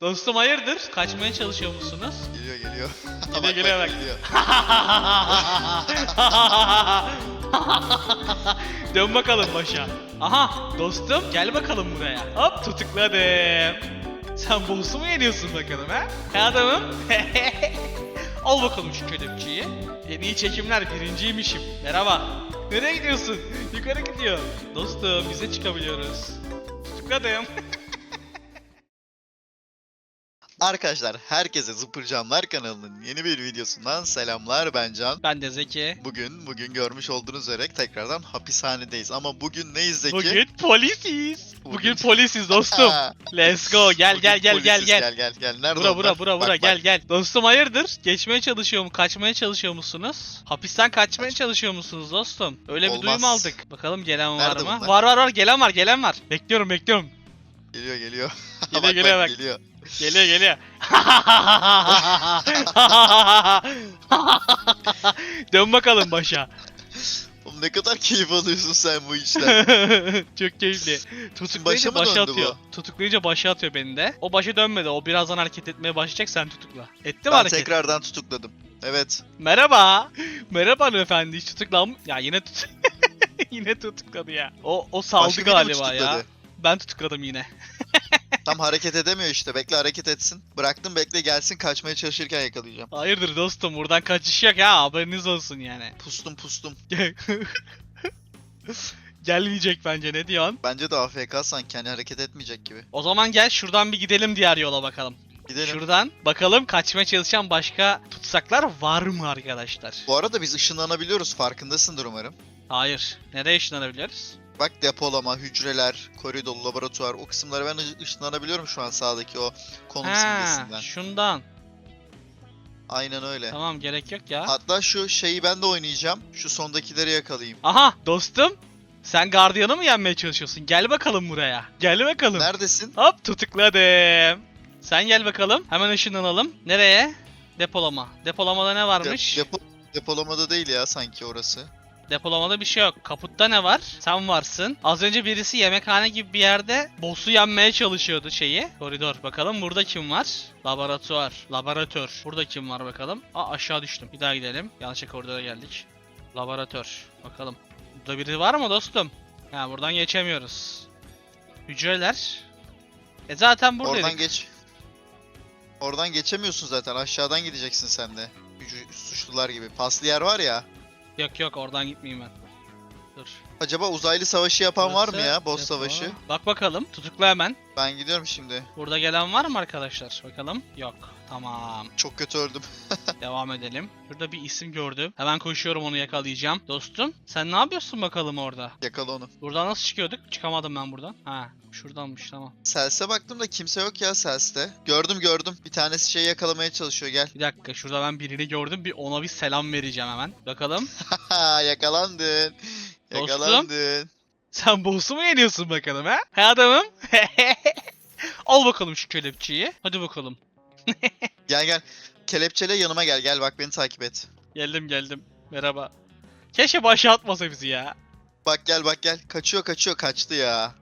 Dostum hayırdır? Kaçmaya çalışıyor musunuz? Geliyor geliyor. Geliyor, Bak, geliyor, bak, geliyor. Dön bakalım başa. Aha dostum gel bakalım buraya. Hop tutukladım. Sen boss'u mu yeniyorsun bakalım ha? He adamım. Al bakalım şu kelepçeyi. En iyi çekimler birinciymişim. Merhaba. Nereye gidiyorsun? Yukarı gidiyor. Dostum bize çıkabiliyoruz. Tutukladım. Arkadaşlar herkese Zıpırcanlar kanalının yeni bir videosundan selamlar ben Can. ben de Zeki. Bugün bugün görmüş olduğunuz üzere tekrardan hapishanedeyiz ama bugün neyiz Zeki? Bugün polisiz. Bugün, Bugün- polisiz dostum. Let's go. Gel bugün gel gel gel gel. Gel gel gel. Nerede Bura bura bura Bak, bura bak. gel gel. Dostum hayırdır? Geçmeye çalışıyor mu? Kaçmaya çalışıyor musunuz? Hapisten kaçmaya Kaç- çalışıyor musunuz dostum? Öyle bir Olmaz. duyum aldık. Bakalım gelen var Nerede mı? bunlar? Var var var gelen var gelen var. Bekliyorum bekliyorum. Geliyor geliyor. Geliyor, Bak, geliyor, bak. Geliyor. Geliyor geliyor. Dön bakalım başa. Oğlum ne kadar keyif alıyorsun sen bu işten. Çok keyifli. Tutuklayınca Başa başa atıyor. bu? Tutuklayınca başa atıyor beni de. O başa dönmedi. O birazdan hareket etmeye başlayacak sen tutukla. Etti mi ben hareket? tekrardan tutukladım. Evet. Merhaba. Merhaba hanımefendi. Hiç tutuklan... Ya yine tut... yine tutukladı ya. O o saldı Başka galiba ya. Ben tutukladım yine. Tam hareket edemiyor işte. Bekle hareket etsin. Bıraktım bekle gelsin kaçmaya çalışırken yakalayacağım. Hayırdır dostum buradan kaçış yok ya haberiniz olsun yani. Pustum pustum. Gelmeyecek bence ne diyorsun? Bence de AFK sanki hani hareket etmeyecek gibi. O zaman gel şuradan bir gidelim diğer yola bakalım. Gidelim. Şuradan bakalım kaçmaya çalışan başka tutsaklar var mı arkadaşlar? Bu arada biz ışınlanabiliyoruz farkındasındır umarım. Hayır. Nereye ışınlanabiliyoruz? Bak depolama, hücreler, koridor, laboratuvar o kısımlara ben ışınlanabiliyorum şu an sağdaki o konum simgesinden. Şundan. Aynen öyle. Tamam gerek yok ya. Hatta şu şeyi ben de oynayacağım. Şu sondakileri yakalayayım. Aha dostum. Sen gardiyanı mı yenmeye çalışıyorsun? Gel bakalım buraya. Gel bakalım. Neredesin? Hop tutukladım. Sen gel bakalım. Hemen ışınlanalım. Nereye? Depolama. Depolamada ne De- varmış? depo- depolamada değil ya sanki orası. Depolamada bir şey yok. Kaputta ne var? Sen varsın. Az önce birisi yemekhane gibi bir yerde boss'u yenmeye çalışıyordu şeyi. Koridor. Bakalım burada kim var? Laboratuvar. Laboratör. Burada kim var bakalım? Aa aşağı düştüm. Bir daha gidelim. Yanlışlıkla koridora geldik. Laboratör. Bakalım. Burada biri var mı dostum? Ha buradan geçemiyoruz. Hücreler. E zaten buradaydık. Oradan geç. Oradan geçemiyorsun zaten. Aşağıdan gideceksin sen de. Suçlular gibi. Paslı yer var ya. Yok yok oradan gitmeyeyim ben. Dur. Acaba uzaylı savaşı yapan var mı Burası ya? Boss depo. savaşı. Bak bakalım. Tutukla hemen. Ben gidiyorum şimdi. Burada gelen var mı arkadaşlar? Bakalım. Yok. Tamam. Çok kötü öldüm. Devam edelim. Şurada bir isim gördüm. Hemen koşuyorum onu yakalayacağım. Dostum sen ne yapıyorsun bakalım orada? Yakala onu. Buradan nasıl çıkıyorduk? Çıkamadım ben buradan. Ha şuradanmış tamam. Sels'e baktım da kimse yok ya Sels'te. Gördüm gördüm. Bir tanesi şey yakalamaya çalışıyor gel. Bir dakika şurada ben birini gördüm. Bir ona bir selam vereceğim hemen. Bakalım. Yakalandın. Dostum. Yakalandın. Sen boss'u mu yeniyorsun bakalım ha? He adamım. Al bakalım şu kelepçeyi. Hadi bakalım. Gel gel. Kelepçeyle yanıma gel. Gel bak beni takip et. Geldim geldim. Merhaba. Keşke başa atmasa bizi ya. Bak gel bak gel. Kaçıyor kaçıyor kaçtı ya.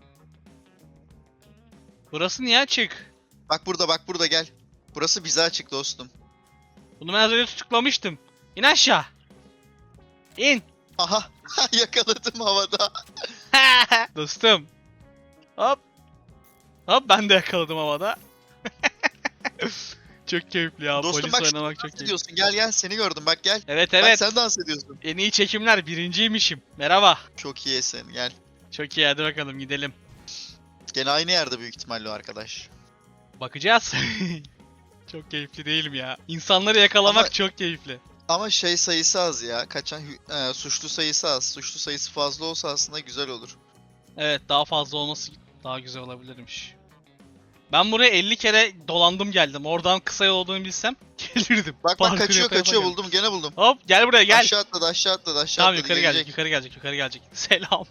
Burası niye açık? Bak burada bak burada gel. Burası bize açık dostum. Bunu ben az önce tutuklamıştım. İn aşağı. İn. Aha yakaladım havada. Dostum. Hop. Hop ben de yakaladım havada. Çok keyifli ya. Dostum Polis bak oynamak çok Dans keyifli. ediyorsun gel gel seni gördüm bak gel. Evet Bak evet. sen dans ediyorsun. En iyi çekimler birinciymişim. Merhaba. Çok iyisin gel. Çok iyi hadi bakalım gidelim. Gene aynı yerde büyük ihtimalle o arkadaş. Bakacağız. çok keyifli değil mi ya? İnsanları yakalamak Ama- çok keyifli. Ama şey sayısı az ya. Kaçan e, suçlu sayısı az. Suçlu sayısı fazla olsa aslında güzel olur. Evet daha fazla olması daha güzel olabilirmiş. Ben buraya 50 kere dolandım geldim. Oradan kısa yol olduğunu bilsem gelirdim. Bak bak Parkur kaçıyor yapa kaçıyor yapa buldum gene buldum. Hop gel buraya gel. Aşağı atladı aşağı atladı aşağı Tamam atladı. yukarı gelecek, gelecek. yukarı gelecek, yukarı gelecek. Selam.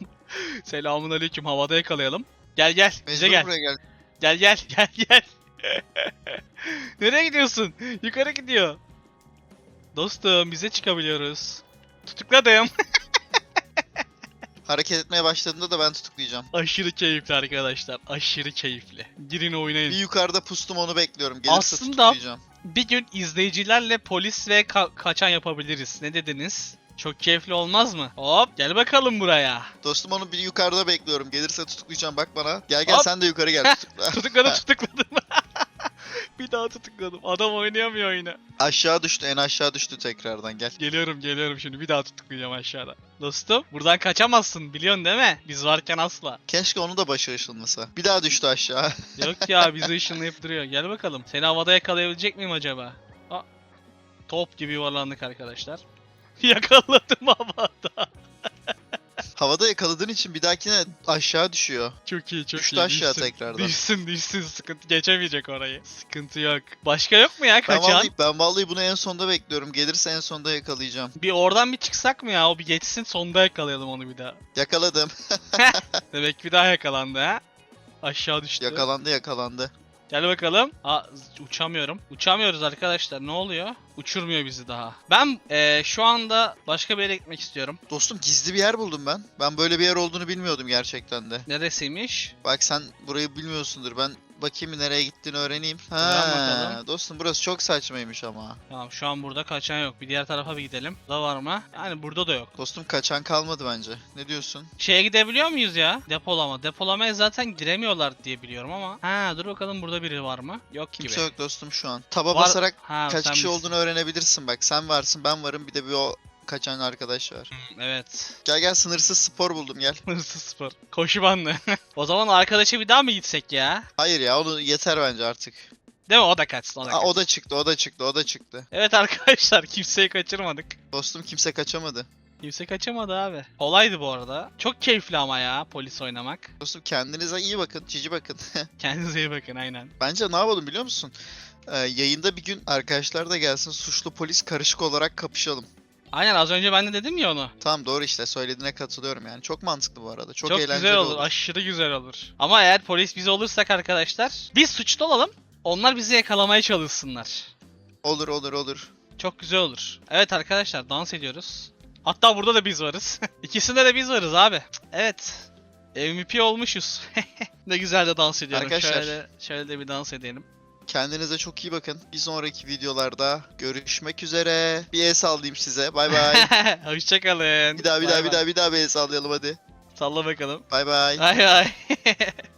Selamun aleyküm. Havada yakalayalım. Gel gel, bize Mecbur gel. buraya gel. Gel gel, gel gel. Nereye gidiyorsun? Yukarı gidiyor. Dostum bize çıkabiliyoruz. Tutukladım. Hareket etmeye başladığında da ben tutuklayacağım. Aşırı keyifli arkadaşlar. Aşırı keyifli. Girin oynayın. Bir yukarıda pustum onu bekliyorum. Gelirse Aslında- tutuklayacağım. Bir gün izleyicilerle polis ve ka- kaçan yapabiliriz. Ne dediniz? Çok keyifli olmaz mı? Hop gel bakalım buraya. Dostum onu bir yukarıda bekliyorum. Gelirse tutuklayacağım bak bana. Gel gel Hop. sen de yukarı gel tutukla. Tutukladım tutukladım. Bir daha tutukladım. Adam oynayamıyor oyunu. aşağı düştü en aşağı düştü tekrardan gel. Geliyorum geliyorum şimdi bir daha tutuklayacağım aşağıda. Dostum buradan kaçamazsın biliyorsun değil mi? Biz varken asla. Keşke onu da başı ışınlasa. Bir daha düştü aşağı. Yok ya bizi ışınlayıp duruyor. Gel bakalım. Seni havada yakalayabilecek miyim acaba? Aa, top gibi yuvarlandık arkadaşlar. Yakaladım havada. Havada yakaladığın için bir dahakine aşağı düşüyor. Çok iyi çok Düştü iyi. aşağı düşsün. tekrardan. Düşsün düşsün sıkıntı geçemeyecek orayı. Sıkıntı yok. Başka yok mu ya Ben kaçan? vallahi, ben vallahi bunu en sonda bekliyorum. Gelirse en sonda yakalayacağım. Bir oradan bir çıksak mı ya? O bir geçsin sonunda yakalayalım onu bir daha. Yakaladım. Demek bir daha yakalandı ha. Aşağı düştü. Yakalandı yakalandı. Gel bakalım. Aa uçamıyorum. Uçamıyoruz arkadaşlar. Ne oluyor? Uçurmuyor bizi daha. Ben eee, şu anda başka bir yere gitmek istiyorum. Dostum gizli bir yer buldum ben. Ben böyle bir yer olduğunu bilmiyordum gerçekten de. Neresiymiş? Bak sen burayı bilmiyorsundur. Ben bakayım nereye gittiğini öğreneyim. Öğren Ha, bakalım. dostum burası çok saçmaymış ama. Tamam şu an burada kaçan yok. Bir diğer tarafa bir gidelim. Burada var mı? Yani burada da yok. Dostum kaçan kalmadı bence. Ne diyorsun? Şeye gidebiliyor muyuz ya? Depolama. Depolamaya zaten giremiyorlar diye biliyorum ama. Ha dur bakalım burada biri var mı? Yok gibi. Kimse yok dostum şu an. Taba Var- basarak Ha, kaç sen kişi misin? olduğunu öğrenebilirsin bak. Sen varsın ben varım bir de bir o kaçan arkadaş var. Evet. Gel gel sınırsız spor buldum gel. Hırsız spor. Koşu bandı. o zaman arkadaşa bir daha mı gitsek ya? Hayır ya onu yeter bence artık. Değil mi? O da kaçsın. O da, Aa, kaçsın. o da çıktı o da çıktı o da çıktı. Evet arkadaşlar kimseyi kaçırmadık. Dostum kimse kaçamadı. Kimse kaçamadı abi. Kolaydı bu arada. Çok keyifli ama ya polis oynamak. Dostum kendinize iyi bakın. Cici bakın. Kendinize iyi bakın aynen. Bence ne yapalım biliyor musun? Ee, yayında bir gün arkadaşlar da gelsin suçlu polis karışık olarak kapışalım. Aynen az önce ben de dedim ya onu. Tamam doğru işte söylediğine katılıyorum yani. Çok mantıklı bu arada. Çok, Çok, eğlenceli güzel olur, olur. Aşırı güzel olur. Ama eğer polis biz olursak arkadaşlar biz suçlu olalım. Onlar bizi yakalamaya çalışsınlar. Olur olur olur. Çok güzel olur. Evet arkadaşlar dans ediyoruz. Hatta burada da biz varız. İkisinde de biz varız abi. Evet. MVP olmuşuz. ne güzel de dans ediyorum. Arkadaşlar. Şöyle, şöyle de bir dans edelim. Kendinize çok iyi bakın. Bir sonraki videolarda görüşmek üzere. Bir el sallayayım size. Bay bay. Hoşçakalın. bir daha bir Bay daha bir bay. daha bir daha bir el sallayalım hadi. Salla bakalım. Bay bay. Bay bay.